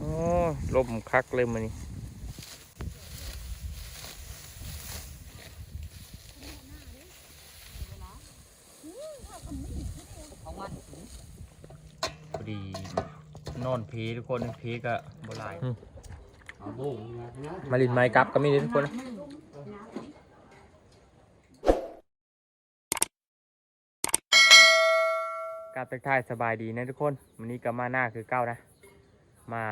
โอ้ลมคักเลยมันนี่ของมันพอดีนอนเพทุกคนเพก็บ่หลายเอาบุ้งนะนะมาลินไม้กลับก็มีเด้อทุกคนกราบทักทายสบายดีนะทุกคน วันนี้ก็มาหน้าคือเก้านะ มา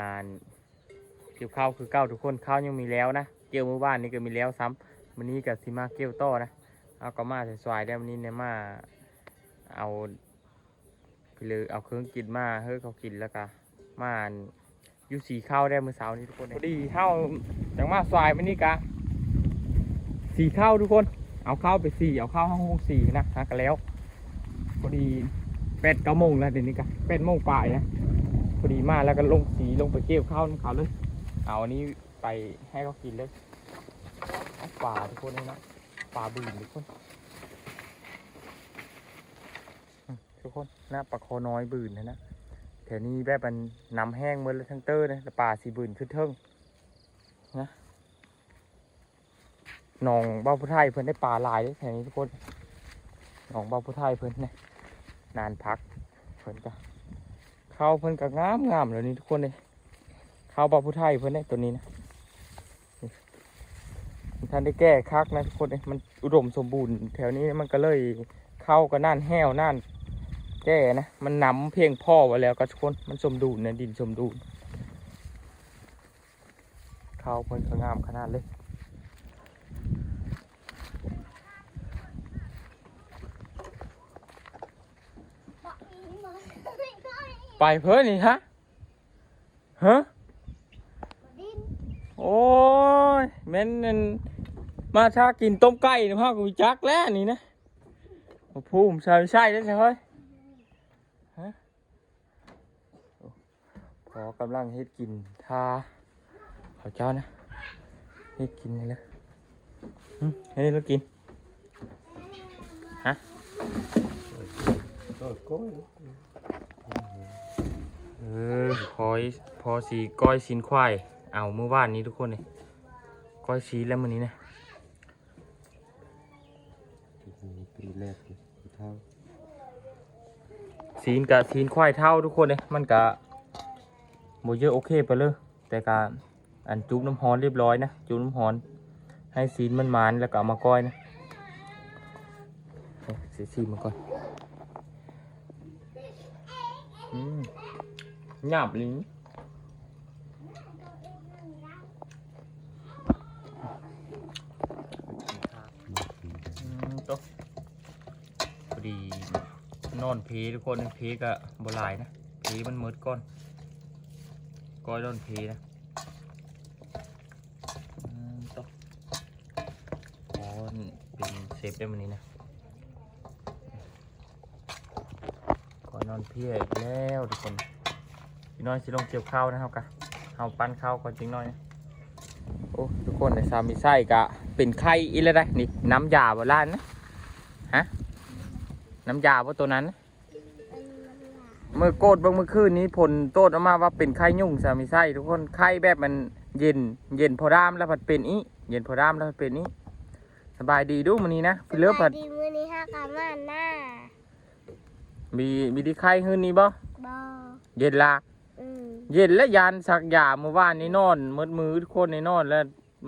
เกี่ยวข้าวคือเก้าทุกคนข้าวยังมีแล้วนะ เกี่ยวมือบ้านนี่ก็มีแล้วซ้ำวันนี้กับซิมาเกี่ยวต่อนะเอาก็มาสวยๆได้วันนี้เนี่ยมาเอาคือเอาเครื่องกินมาเฮ้ยเขากินแล้วก็มาอยู่สีข้าวได้มื้อเช้านี้ทุกคนพอดีข้าวจังมาสวายวันนี้กะสีข้าวทุกคน เอาข้าวไปสีเอาข้าวห้องสีนะฮะก็แล้วพอดีแปดเก้าโมงแล้วเดี๋ยวนี้กะแปดโมงป่ายนะ พอดีมากแล้วก็ลงสีลงไปเกี่ยวข้าวน้ำเขาเลย เอาอันนี้ไปให้เขากินเลยปลาทุกคนเลยนะปลาบืนทุกคนทุกคนหน้าปลาคอน้อยบืนนะนะแถวนี้แบบมันน้ำแห้งเมื่อแล้วทั้งเตอร์นะแต่ปลาสีบืนขึ้นเทิงนะหนองเบ้าพุไทยเพิ่นได้ปลาลายแถวนี้ทุกคนหนองเบ้าพุไทยเพิ่นนี่ยนานพักเพิ่นก็ เข้าวเพิ่นก็งามงามๆแล้วนี่ทุกคนเลยเข้าวเบ้าพุไทยเพิ่นเนี่ยตัวนี้นะท่านได้แก้คักนะทุกคนเอ้ยมันอุดมสมบูรณ์ แถวนี้มันก็เลยเข้ากับน่านแห้วน่านแก้นะ มันนำเพียงพ่อไว้แล้วก็ทุกคนมันสมดุลนะดินสมดุลข้าวเพิ่นก็งามขนาดเลย ไปเพิ่นนี่ฮะฮะโอ้ยแม่นนั่นมาชากินต้มไก่นะพ่อกูจักแล้วนี่นะโอ้ภูมใช่ใช่แล้ใช่ไหมฮะโอ้พอกำลังเฮ็ดกินทาขอเจ้านะเฮ็ดกินเลยเลยหึให้เรากินก็ก้อย เออพอยพอสีก้อยสินควายเอาเมื่อวานนี้ทุกคนเลยก้อยสีแล้วมื้อนี้นะปีแรกเท่าซีนกับซีนควายเท่าทุกคนเลยมันกะโมเยอะโอเคไปเลยแต่กะอันจุ๊บน้ำฮอนเรียบร้อยนะจุ๊บน้ำฮอนให้ซีนมันมานแล้วก็เอามาก้อยนะเอาเสียซีนมาก่อนอืม หยาบลิ้นต๊ะพอดีนอนผีทุกคนผีก็บหลายนะผีมันมืดก้อนก้อยนอนผีนะต้องก้อนเป็นเซฟได้มันนี้นะก้อนนอนผีอีกแล้วทุกคน พี่น้อยสิลงเกี่ยวข้าวนะครับกะเอาปั้นข้าวก่อนจริงน้อยนะโอ้ทุกคนในซามิไส้กะเป็นไข่อีแล้วได้นี่น้ำยาบล้านนะฮะน้ำยาว่าตัวนั้นนะเมื่อโกดเบางเมื่อคืนนี้ผลโตดออกมาว่าเป็นไข้ยุ่งสามีไส้ทุกคนไข้แบบมันเย็นเย็นพอดามแล้วผัดเป็นอีเย็นพอดามแล้วผัดเป็นอีสบายดีดูมันนี้นะพี่เลิฟผัดดีมือนี้ห้ากามาหน้ามีมีที่ไข้คืนนี้บ่บอเย็นละอืม เย็นและยานซักยาเมื่อวานนี้นอนมืดมือทุกคนในนอนแล้ว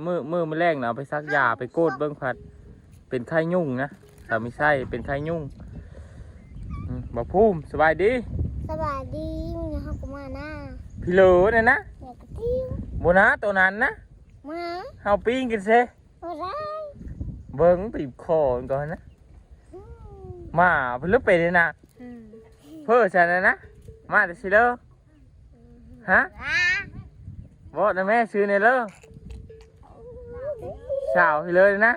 มือมือมือแรงนะเอาไปซักยาไปโกดเบิ้งผัด เป็นไข้ยุ่งนะสามีไส้เป็นไข้ยุ่งอืมบ่ภูมิสบายดีสบายดีมือนี้ห้ากามาหน้าพี่เหลือเนี่ยนะอยากกระติ้วโบนะตัวนั้นนะมาเฮาปิ้งกินเซอะไรเบิ้งตีบคอมันก่อนนะอืมมาเพิ่นลึกไปเลยนะอืม เพื่อฉันนะนะมาแต่สิเลอ ฮะอะบอกนะแม่ซื้อในเลอสาวให้เลยนะ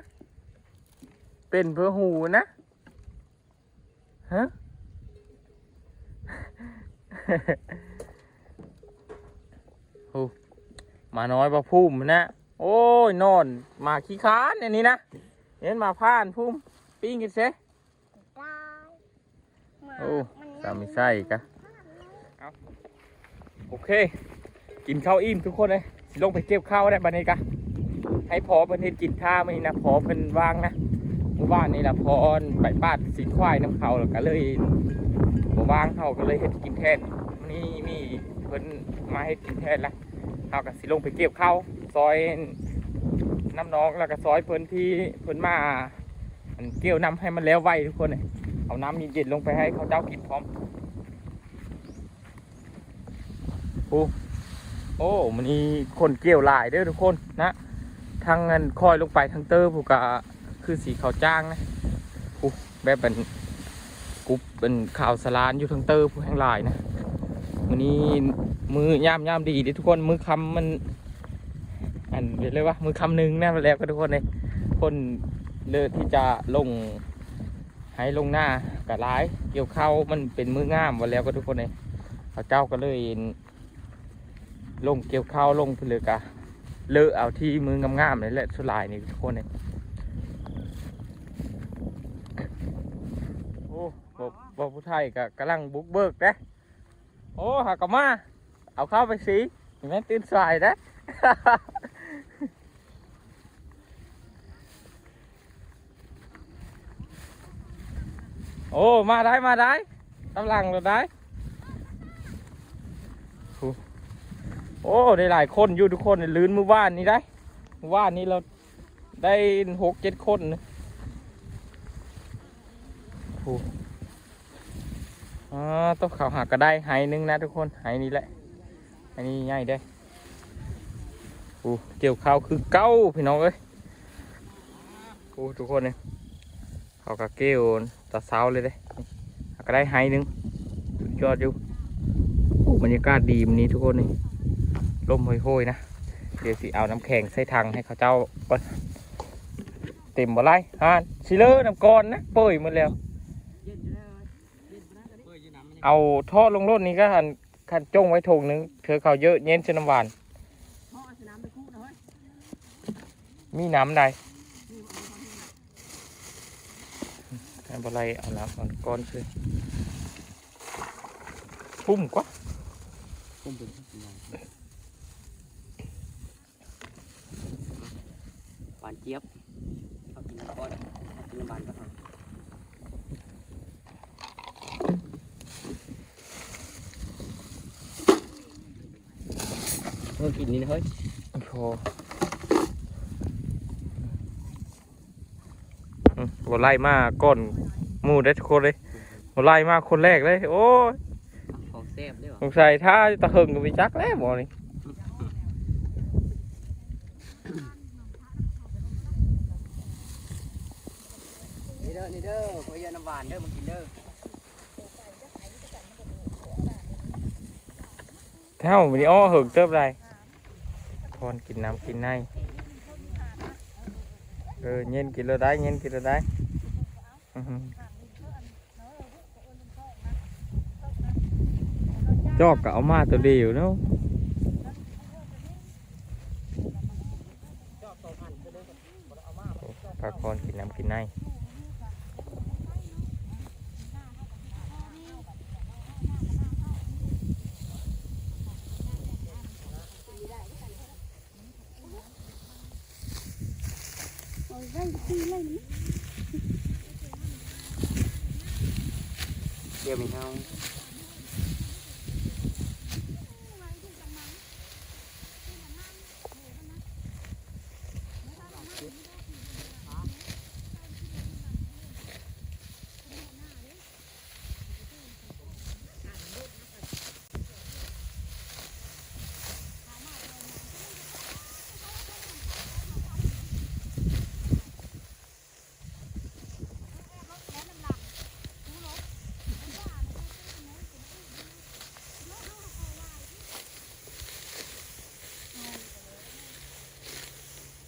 เป็นเพื่อหูนะฮะโอ้มาน้อยบ่พุ่มนะ โอ้ยนอน มาขี้ค้านอันนี้นะ เห็นมาผ่านพุ่มปิ้งกินเซได้มาโอ้มันสามีไส้กะ โอเค กินข้าวอิ่มทุกคนเลยสิลงไปเก็บข้าวได้บันี้กะให้พอเพิ่นเฮ็ดกินท่ามื้อนี้นะพอเพิ่นว่างนะเมื่อวานนี่ละพอไปปาดสีควายน้ำเขาแล้วก็เลยบ่ว่างเฮาก็เลยเฮ็ดกินแทนนี้มีเพิ่นมาเฮ็ดกินแทนละเฮาก็สิลงไปเก็บข้าวซอยน้ำน้องแล้วก็ซอยเพิ่นที่เพิ่นมาเกี่ยวน้ำให้มันแล้วไวทุกคนเลยเอาน้ำเย็นๆลงไปให้เขาเจ้ากินพร้อม โอ้โอ้มันนี่คนเกี่ยวหลายเด้อทุกคนนะทางเงินคอยลงไปทางเตอร์ผูกะคือสีขาวจ้างนะผูแบบเป็นกรุ๊ปเป็นข่าวสลานอยู่ทางเตอร์ผู้แห่งหลายนะมันนี้มือย่ามย่ามดีเด้อทุกคนมือคำมันอันเรียกเลยว่ามือคำหนึ่งนะแล้วก็ทุกคนเลยคนเลือกที่จะลงให้ลงหน้ากะร้าย เกี่ยวเข้ามันเป็นมืองามวันแล้วก็ทุกคนเลยเขาเจ้าก็เลย ลงเกี่ยวข้าวลงไปเลยกะเลอะเอาที่มืองามๆนี่แหละสลายนี่ทุกคนเนี่ยโอ้บอกบอกผู้ไทยกะกำลังบุกเบิกนะโอ้หากมา เอาข้าวไปสีเห็นไหมตื่นสายนะโอ้มาได้มาได้กำลังเราได้ โอ้ได้หลายคนอยู่ทุกคนลื่นมือว่านนี่ได้มือว่านนี้เราได้หกเจ็ดคนนะโอ้อ่าต้องเขาหากก็ได้ไฮหนึงนะทุกคนไฮนี้แหละไฮนี้ง่ายได้โอ้เกี่ยวข้าวคือเก้าพี่น้องเอ้ยโอ้ทุกคนเนี่ยเขาก็เกี่ยวตะเสาเลยเด้นี่หาก็ได้ไฮหนึงสุดยอดอยู่โอ้บรรยากาศดีมันนี้ทุกคนนี่ ลมโหยๆนะเดี๋ยวสิเอาน้ำแข็งใส่ถังให้เขาเจ้าก่อนเต็มบ่ไรฮานสิเลอน้ำก้อนนะเปื่อยหมดแล้ว เอาท่อลงรถนี่ก็หันคันจงไว้ถุงนึงเธอเขาเยอะเย็นเชน้ำหวานมีน้ำใดให้บ่ไรเอาน้ำก้อนช่วยพุ่มกว่าต้มเป็นาวสีหวานเจี๊ยบเอากินน้ำก้อนเอากินน้ำหวานก็เอาเพิ่มกินนี่นะเฮ้ยโอ้โหอืมบ่ไล่มาก่อนหมู่ได้ทุกคนเลยบ่ไล่มาคนแรกเลย โอ้ยของแซ่บด้วยเหรอสงสัยถ้าตะเฮิงก็ไปจักแล้วบ่นี่นี่เด้อ นี่เด้อขอ เยอะน้ำหวานเด้อมากินเด้อเท่าวันนี้อ้อเฮิงเติบได้ทอนกินน้ำกินในเออเย็นกินแล้วได้เย็นกินแล้วได้อื้อหือจอกก็เอามาตัวเดียวเนาะปลาคอนกินน้ำกินใน โอ้ยได้ตีเลยนะ เดี๋ยวมีเฮา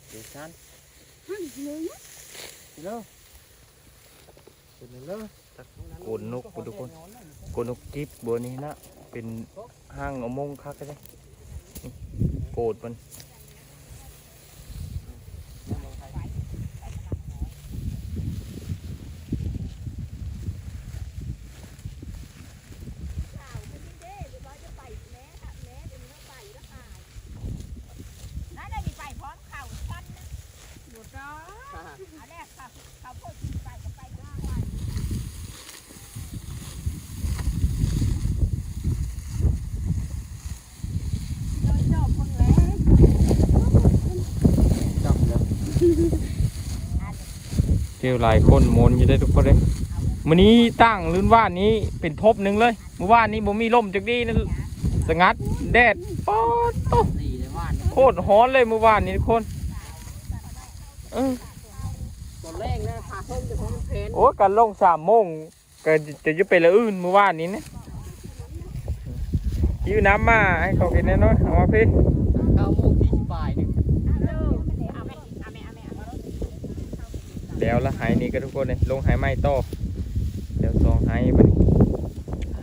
เดี๋ยวชัน หั่น เลยนะเป็นเร็วโกนนกทุกคนโกนนกจิ๊บบัวนี้นะ เป็นห้างอมงคักก็ได้นี่โกดมัน เกี่ยวหลายคนมนอยู่ได้ทุกคนเลยมื้อนี้ตั้งลื่นว่านนี้เป็นทบหนึ่งเลยเมื่อวานนี้บ่มีลมจักดีนะสงัดแดดปอดโตรโคตรร้อนเลยเมื่อวานนี้ทุกคนเออตัวแรกนะพาส้มจะพร้อมเพนโอ้การลงสามโมงก็จะจะไปละอื่นเมื่อวานนี้นะยืมน้ำมาให้เขากินแน่นอนเอามาพี่เก้าโมงสี่สิบบ่ายหนึ่ง แล้วละหายนี่ก็ทุกคนเลยลงหายไม้ต่อเดี๋ยวสองหายไปนี่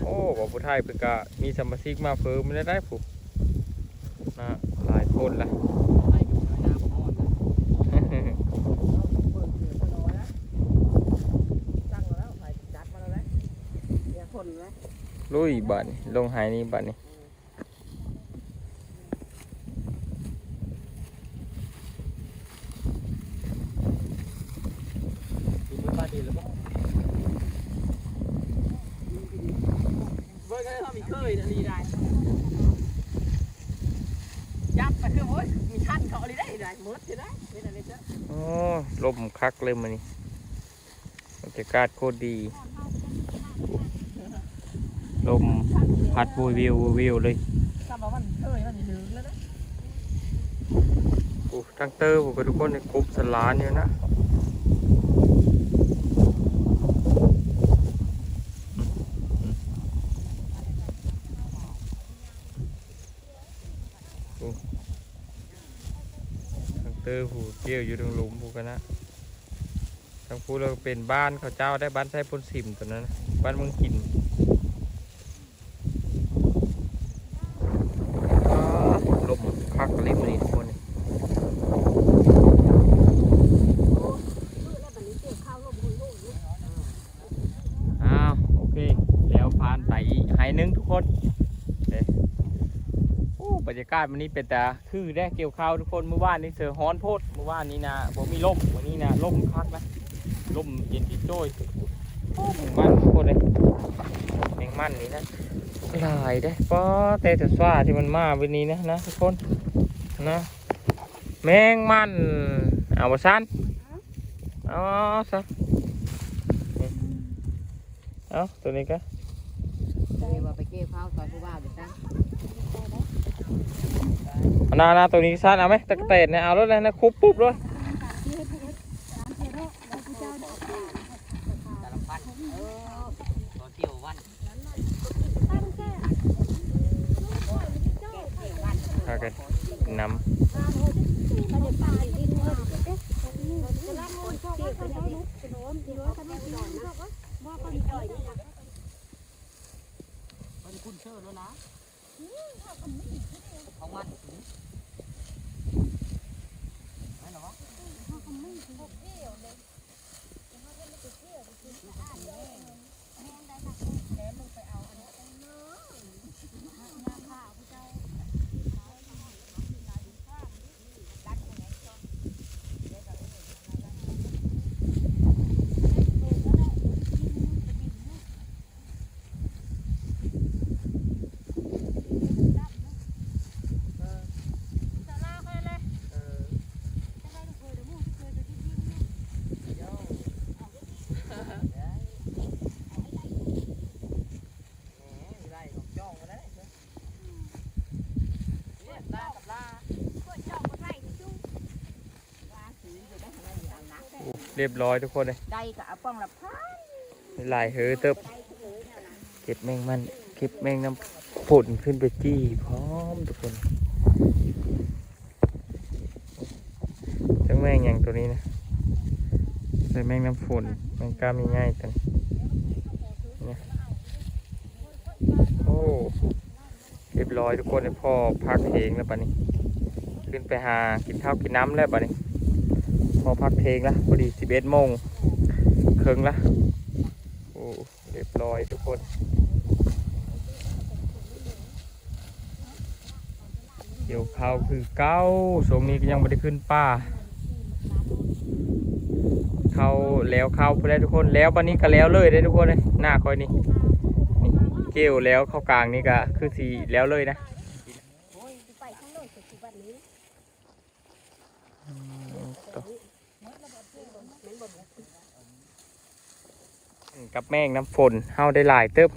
โอ้บอกผู้ไทยเพิ่นก็มีสมาชิกมาเพิ่มไม่ได้ได้ผู้นะหลายคนละไปอยู่ในน้ำบ่ฮอดนะเปิดเสือตัวน้อยนะตั้งมาแล้วไปจัดมาแล้วนะเนี่ยคนนะลุยบัดนี่ลงหายนี่บัดนี่ ดูมือปลาดีแล้วบ่เบิร์ ก็ได้ทำอีเคยลีได้จับไปคือโอ้ยมีขั้นเขาอะไรได้ได้หมดใช่ไหมเป็นอะไรเจ้าโอ้ลมคักเลยมันนี่บรรยากาศโคตรดีลมพัดวูวิววูวิวเลยทำมามันเคยมันถึงแล้วนะโอ้ทั้งเตอร์ผมก็ทุกคนในกรุ๊ปสลานอยู่นะโอ้ทั้ง เตอร์ผูเกี่ยวอยู่ตรงหลุมผูกันนะทั้งผู้เราเป็นบ้านเขาเจ้าได้บ้านใช้พ่นสิมตัวนั้น บ้านเมึงกินอ้าวลมคักอะไรมันนี่ทุกคนนี่ อ้าวโอเค แล้วผ่านไปอีกไฮหนึงทุกคนเอ้ยโอ้บรรยากาศวันนี้เป็นแต่คือได้เกี่ยวข้าวทุกคนเมื่อวานนี้เสือฮ้อนโพดเมื่อวานนี้นะบ่มีลมวันนี้นะลมคักนะลมเย็นจิโจ้ยโอ้แมงมันทุกคนเลยแมงมันนี่นะหลายได้ป้อแต่แต่สว่าที่มันมาวันนี้นะนะทุกคนนะแมงมันเอาบซันเอาซะเอาตัวนี้ก็เรียกว่าไปเก็บข้าวซอยผู้ว่าเดี๋ยวตั้งเอา นานาตัวนี้สั้นเอาไหมตะเตนเนี่ยเอาแล้วเลยนะคุบปุ๊บเลยสารพัดตอเที่ยววันพากันนำ มันคุ้นเชื่อแล้วนะของมัน เรียบร้อยทุกคนเลยได้กับป้องละพันหลายเฮอเติบเก็บแมงมันเก็บแมงน้ำผลขึ้นไปจี้พร้อมทุกคนจังแมงอย่างตัวนี้นะใส่แมงน้ำฝนแมงกล้ามง่ายๆกันเนี่ยโอ้เรียบร้อยทุกคนเลยพ่อพักเพลงแล้วปะนี้ ขึ้นไปหากินข้าวกินน้ำแล้วปะนี้ พอพักเพลงล้วพอดีสิบเอ็ดโมงครึ่งละโอ้เรียบร้อยทุกคนเกี่ยวข้าวคือเก้าสมนี้ก็ยังไม่ได้ขึ้นป้าเขาแล้วเข้าไปได้ทุกคนแล้วบันนี้ก็แล้วเลยได้ทุกคนเลยหน้าคอยนี่นี่เกี่ยวแล้วเข้ากลางนี่ก็คือสีแล้วเลยนะ กับแมงน้ำฝนเฮาได้หลายเติบ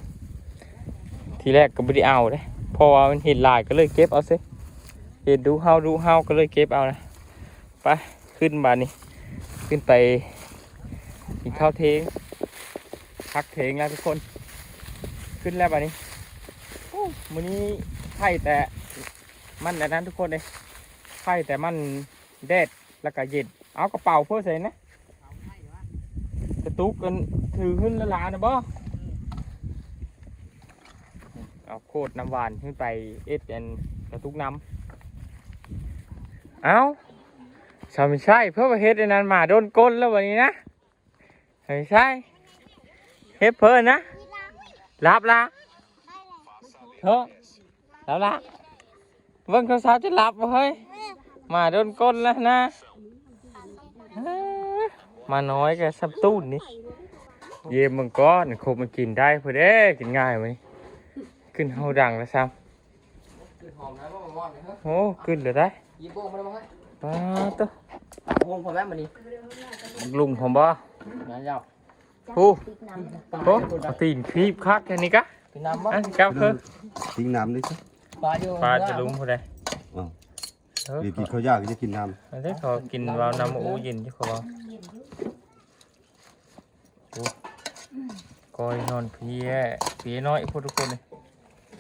ทีแรกก็บ่ได้เอาเด้เพราะว่ามันเห็นหลายก็เลยเก็บเอาซิเห็นดูเฮาดูเฮาก็เลยเก็บเอานะไปขึ้นบานนี้ขึ้นไปกินข้าวเทงพักเทงแล้วทุกคน ขึ้นแล้วบานนี้โอ้มื้อนี้ไข่แต่มันอันนั้นทุกคนเลยไข่แต่มันแดดแล้วก็เย็นเอากระเป๋าเพื่อใส่นะกระตุกกัน ถือขึ้นละลานะบ่เอาโคตรน้ำหวานขึ้นไปเอสเอ็นกระตุกน้ำเอาใช่ไม่ใช่เพื่อประเฮ็ดอันนั้นมาโดนก้นแล้ววันนี้นะไม่ใช่เฮ็ดเพิ่นนะรับละเถอะรับละเบิ่งเขาสาวจะรับบ่เฮ้ยมาโดนก้นแล้วนะ มาน้อยกับซับตูนนี่ เยี่ยมมังก้อนคบมันกินได้เพื่อเด้กินง่ายไหมขึ้นเฮาดังแล้วซ้คือหอมนะว่ามันมอดเลยเฮ้ยำโอ้ขึ้นเลยได้ยิบโบ้งมาแล้วมั้งเฮ้ยป้าตัวตักวงพอแล้วมันนี่ลุงผมบ่งานยาวโอ้โหเอาตีนครีบคักแค่นี้กะกินน้ำบ่อันกับคือทิ้งน้ำด้วยสิปลาอยู่ปลาจะลุงผู้ใดอ้าวเออเดี๋ยวกินข้าวยากก็จะกินน้อันนี้เขากินวาวน้ำอูเย็นที่เขาบอกโอ้ ก้อยนอนเพียเพียน้อยพวกทุกคนเลย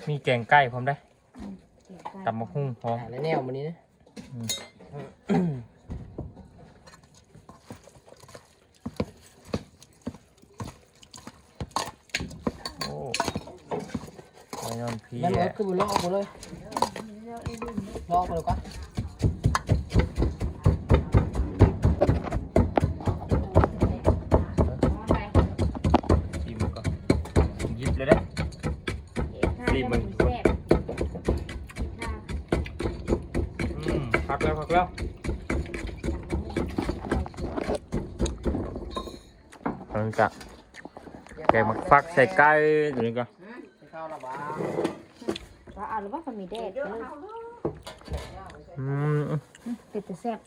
มีแกงไก่ผมได้ตำมะฮุ่งพร้อมหาแล้วแนวมันนี้นะโอ้ไปนอนเพียนั่นมันคือบุลอกกูเลยลอกไปเลยก่ ฟักใส่ไก่อยู่นี่ก่อนไปเข้าละบ้าว่าเอาหรือว่าเขามีแดดเลยอืมเป็ดแต่แซ่บ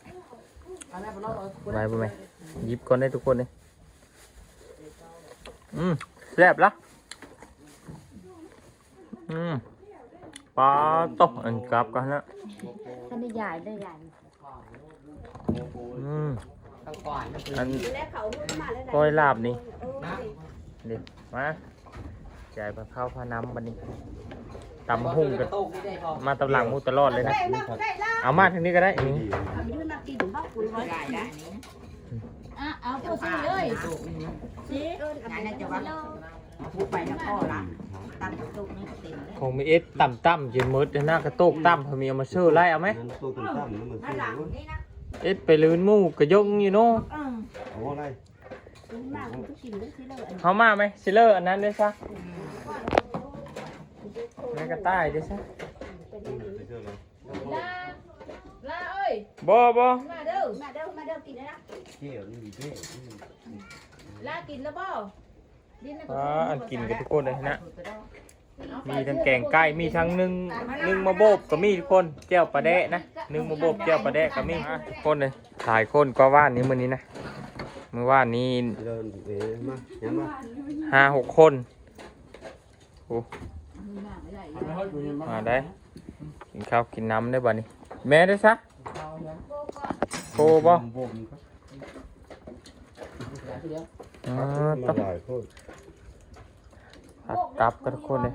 อันนั้นเป็นลอกเอากูไปไปไหมหยิบก่อนได้ทุกคนเลยอืมแซ่บละอืมปลาตกอันกลับกันนะท่านได้ใหญ่ได้ใหญ่อืมตั้งก่อนมันคืออันก้อยลาบนี่ นะเดี๋ยวมาจ่ายพระข้าวพระน้ำบันนี้ตำหุ่งกันโต๊ะนี่ได้พอมาตำหลังมูตลอดเลยนะ เอามาทางนี้ก็ได้นี่ำดีอะเอาตัวซื้อเลยงานน่าจะว่าพูดไปแล้วพ่อละตั้งตุ๊กนี่ก็เต็มเลยคงมีเอสต่ำต่ำเย็นมืดหน้ากระโตกต่ำพอมีเอามาเชื่อไล่เอาไหมนั่นตัวเป็นตั้มนั่นมันถ้าซื้อหลังรู้นี่นะเอสไปลืนหมู่กระยงอยู่โน่เออเอาอะไร มากทุกสิ่งทุกสิ่งเลยเขามาไหมซิเลอร์อันนั้นด้วยซะแม่กระต่ายด้วยซะไปเชื่อเลยลาลาเอ้ยบ่บ่มาเด้อมาเด้อมาเด้อกินเลยนะเที่ยวนี่มีเท่ลากินแล้วบ่ดินนะอ่าอันกินกับทุกคนเลยนะ มีทั้งแกงไก่มีทั้งนึ่งนึ่งมะโบบก็มีทุกคนแก้วปลาแดะนะนึ่งมะโบบแก้วปลาแดะก็มีอะทุกคนเลยหลายคนก็ว่านนี้มื้อนี้นะ เมื่อว่านนี้เดินเอ๋มายังมาห้าหกคนโอ้มาได้กินข้าวกินน้ำได้บ่นี้แม่ได้ซะโคบ่บ่มครับอ่ามาตับหลายคนผัดตับกันทุกคนเลย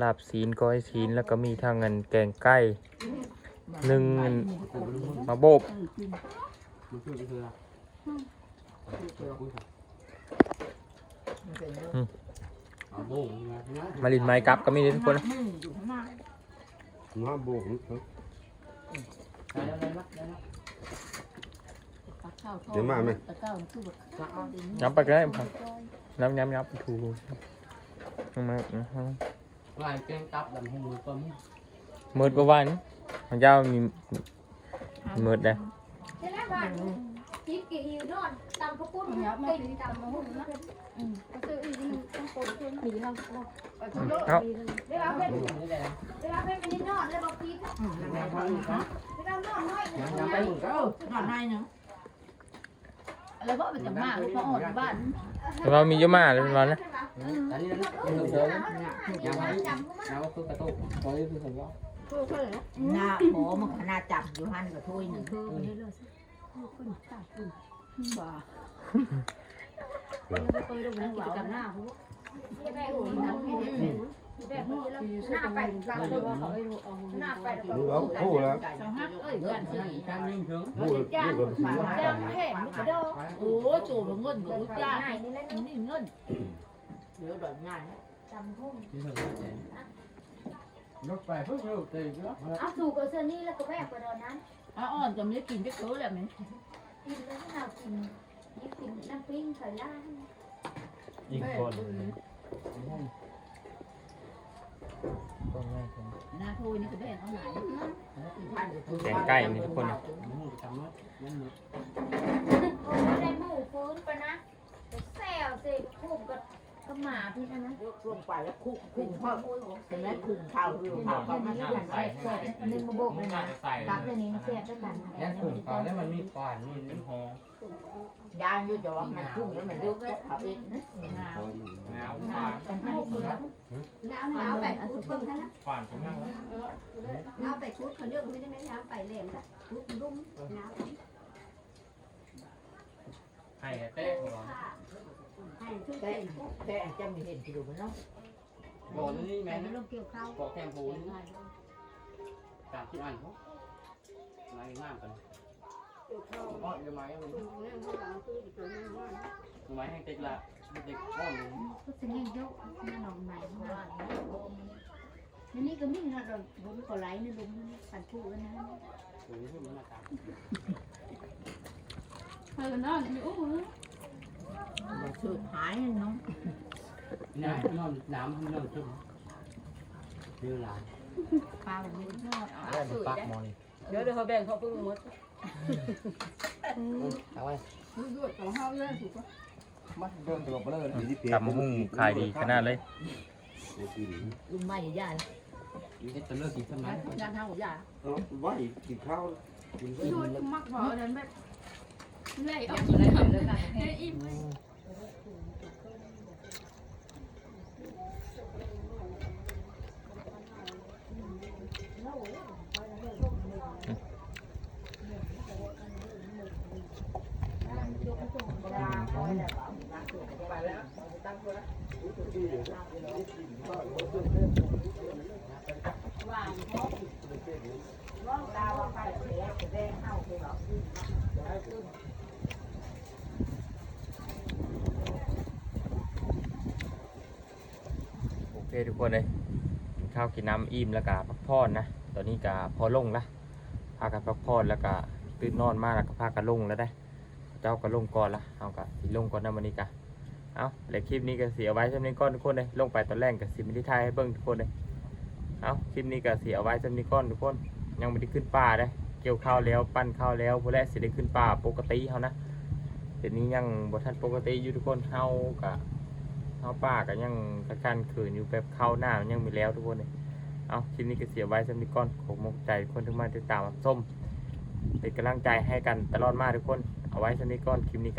ลาบซีนก้อยซีนแล้วก็มีทางเงินแกงไก่หนึ่งเงินมาโบบ มันคือคือเอาโบ่งนะนะมาลินไม้กลับก็มีเลยทุกคนนะมาโบ่งครับเดี๋ยวมาไหมย้ำไปก็ได้ครับย้ำย้ำย้ำถูกมาลายแกงตับดำให้มือต้มเมิดกว่าวันมันจะมีเมิดได้ใช่ไหมบ้านจิ๊กกี่หิวนอนตำข้าวปุ้นนะไม่ตำมะฮุ่นนะอืมก็ซื้ออีกทีต้องคนคนมีเราเอาเวลาเป็นนี่ได้นะเวลาเป็นเป็นนอนแล้วบอกพีทงานไปอีกนะเวลานอนน้อยงานไปอีกก็นอนในเนาะแล้วก็เป็นจังมากเพราะอ่อนบ้านเอแต่ว่ามีเยอะมากเลยร้อนนะอันนี้นะเดินยังไงเราก็คือกระตุกพอที่คือผมว่าหน้าหมอมันขนาดจับอยู่หันกับถ้วยหนึ่ง กับหน้าผู้แม่โอ้ยน้ำให้เด็กแม่ผู้แล้วหน้าไปกลางตัวเขาหน้าไป มึงเอาคู่แล้ว เอ้ยเพื่อนสิ การนิ่งถึง คู่ลูกกับสี จ้างแห่ไม่กระโดด โอ้จูบเงินกับลูกจ้า ไหนนี่แหละ นี่เงินเดี๋ยวดอกงาน จำพุ่ม ที่เรารถไปเพิ่งรู้ตีก็ เ อาสู่กับเซนี่แล้วก็แม่กระโดดนั้นอ้อ่อนจะไม่กินจะเกิดแล้วมั้ยกินแล้วเรากินนี่กินน้ำปิ้งไข่ล่างยิงคนก็ง่ายจังหน้าถ้วยนี่ก็แบ่งเอาไหนแกงไก่นี่ทุกคนมึงจำว่ามันโอ้ได้หมูฟื้นไปนะแซวสิคู่กับ กับหมาพี่นะนะลงไปแล้วคุกคุกพ่อเห็นไหมคุกข้าวเรือข้าวก็มันนี่นั่กันนแซ่บนึงมาโบกเลยนะตักเลยนี่แซ่บด้วยกันแค่ถุงเขาแล้วมันมีปานมีน้ำหอมยางอยู่จอมันคุกแล้วมันเลือกเขาเองนะหนาวปานกันให้กินน้ำน้ำแบบคุ้นๆนะปานผมนั่งแล้วน้ำไปคุ้นเขาเรื่องไม่ได้ไม่น้ำไปเล่นละคุ้นรุ่มน้ำให้เต้ของเราให้ช่วย แต่เต้นแต่จะมีเห็นที่ดูมันเนาะบอกนี่แม่แต่นะลงเกี่ยวข้าวบอกแก้มหูตามที่อ่านเขามาอีกมากกันอ้อนยังไงมันยังไงให้เด็กละเด็กอ้อนเลยก็จะเงี้ยยกนี่นอนใหม่มานี่นี่ก็มิ่งนะเราบุญก็ไหลนี่ลุงปันผู้กันนะหรือที่มันมาตามเออนั่นมีอู้ มันสืบหายเนาะน้ำนอนน้ำนอนชุ่มเรื่องหลานปลาแบบนี้ทอดแม่ปักมอนี่เดี๋ยวเดี๋ยวเขาแบ่งเขาเพิ่งหมดเอาไว้ดูดของเขาเลยถูกปะมาเดินตัวเบลอเลยกลับมาหุ้งขายดีขนาดเลยลุงไม่ใหญ่เด็กจะเลิกกินสมัยงานทางหัวใหญ่เอาไว้กินข้าวกินข้าวดูดมักพอเดินแบบเล่ยเอาอะไรแบบนั้นเฮ้ยอิ่ม โอเคทุกคนเลยกินข้าวกินน้ำอิ่มแล้วก็พักผ่อนนะ ตอนนี้ก็พอลงละพากันพักผ่อนแล้วก็ตื่นนอนมากแล้วก็พากันลงแล้วได้ เจ้าก็ลงก่อนละเอาก็สิลงก่อนนะวันนี้กะ เอาแล้วคลิปนี้ก็เสียไว้สำนี้ก้อนทุกคนเลยลงไปตอนแรกกับสิมิได้ทายให้เบิ่งทุกคนเลยเอาคลิปนี้ก็เสียไว้สำนี้ก้อนทุกคน ยังไม่ได้ขึ้นป่าเลยเกี่ยวข้าวแล้วปั้นข้าวแล้วพวกแรกสิได้ขึ้นป่าปกติเขานะเดี๋ยวนี้ยังบ่ทันปกติอยู่ทุกคนเฮากะเฮาป่าก็ยังกระชันขืนอยู่แบบเข้าหน้ามันยังมีแล้วทุกคนเลยเอาคลิปนี้ก็เสียไว้สำนี้ก้อนขอบมกใจคนที่มาติดตามรับชมเป็นกำลังใจให้กันตลอดมาทุกคน เอาไว้สำนี้ก้อนคลิปนี้กัน